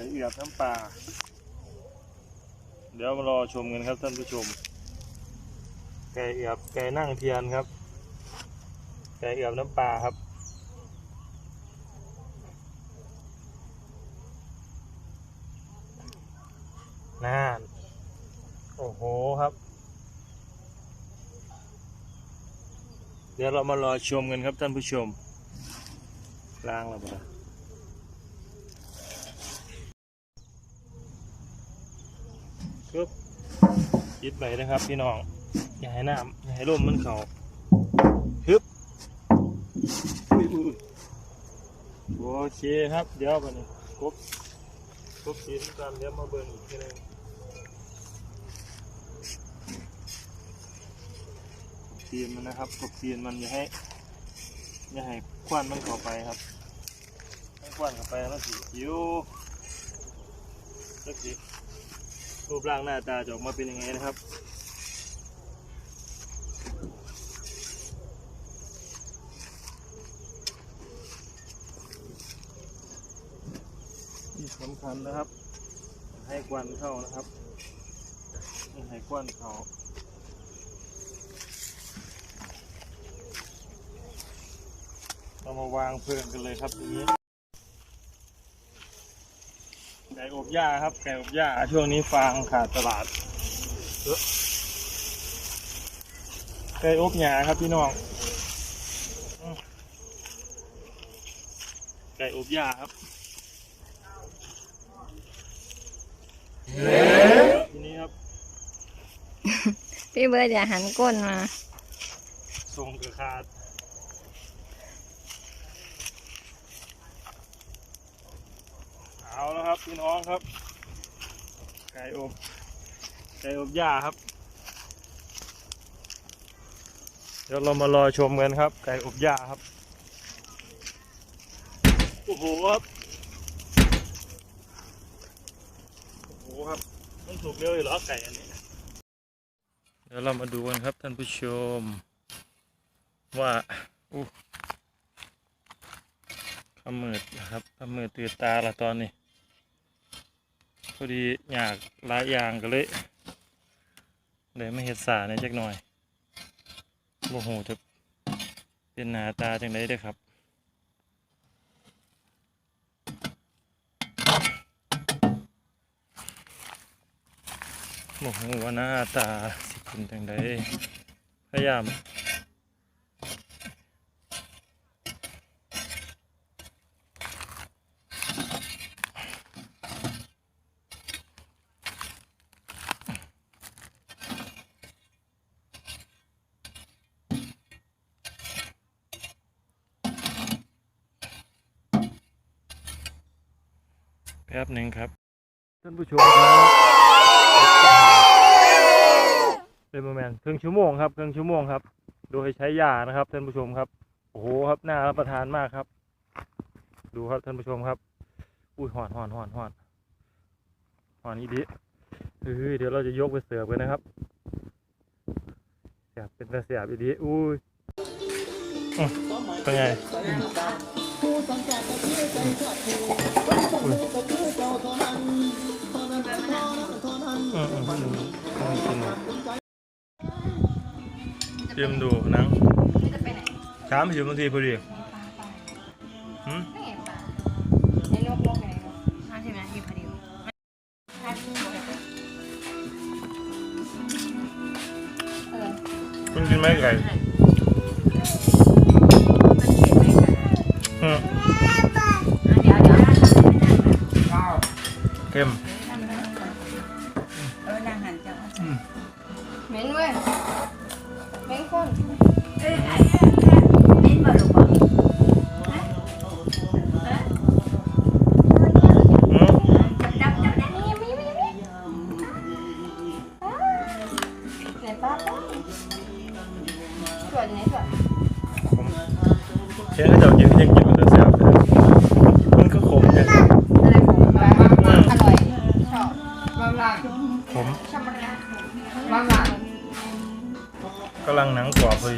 ก่เอือบน้ำปลาเดี๋ยวมารอชมกันครับท่านผู้ชม ไก่เอือบไก่นั่งเทียนครับ ไก่เอือบน้ำปลาครับน่านโอ้โหครับ เดี๋ยวเรามารอชมกันครับท่านผู้ชมล้างแล้วปะ ปึ๊บยึดไปนะครับพี่น้อง อย่าให้น้ำอย่าให้ลมมันเขาฮึบอุ้ยอุ้ยโอเคครับ เดี๋ยวไปนี่ครบครบสีน้ำตาลเดี๋ยวมาเบิ่งอีกทีหนึงทีนมันนะครับกบทีนมันอย่าให้อย่าให้ควันมันเข้าไปครับ ให้ควันเข้าไปแล้วสิยิวสักที รูปร่างหน้าตาจะออกมาเป็นยังไงนะครับ ที่สำคัญนะครับ ให้ควันเข้านะครับ ให้ควันเข้าเรามาวางเพลิงกันเลยครับทีนี้ไก่อบหญ้าครับ ไก่อบหญ้าช่วงนี้ฟางขาดตลาดเยอะไก่อบหญ้าครับพี่น้องอืมไก่อบหญ้าครับทีนี้ครับ พี่เบิร์ดอย่าหันก้นมาส่งกระขาดเอาแล้ว ครับพี่น้องครับ ไก่อบไก่อบหญ้าครับ เดี๋ยวเรามารอชมกันครับ ไก่อบหญ้าครับ โอ้โหครับโอ้โหครับมันสุกเร็วอยู่เหรอไก่อันนี้ เดี๋ยวเรามาดูกันครับท่านผู้ชม ว่าอู้ขมืดนะครับขมืดตื่นตาละตอนนี้ พอดีอยากหลายอย่างก็เลยเลยไม่เห็ดสาในอยจักหน่อยโมโหจะเป็นหนาตาจังไดเด้อครับโมโหว่าหน้าตาสิเป็นจังไดพยายาม แป๊บหนึ่งครับ ท่านผู้ชมครับเป็นประมาณครึ่งชั่วโมงครับครึ่งชั่วโมงครับ โดยใช้ยานะครับ ท่านผู้ชมครับ โอ้โหครับน่ารับประทานมากครับ ดูครับท่านผู้ชมครับ อุ้ยหอนหอนหอนหอนหอนอีดิเฮ้ยเดี๋ยวเราจะยกไปเสิร์ฟกันนะครับเสียบเป็นตาเสียบอีดิอุ้ยเป็นไง เลยเตรียมดูนะสามสิบนาทีพอดีคุณกินไหมไก่ เหม็นเว้ยเหม็นคนเอ้ยเหม็นบ่ลูกบ่อืมจับจับจับนี่มีมีมีไหนป้าป้าส่วนไหนส่วนผมเช่นก็จะกินยัง ผมกำลังหนังกรอบเลย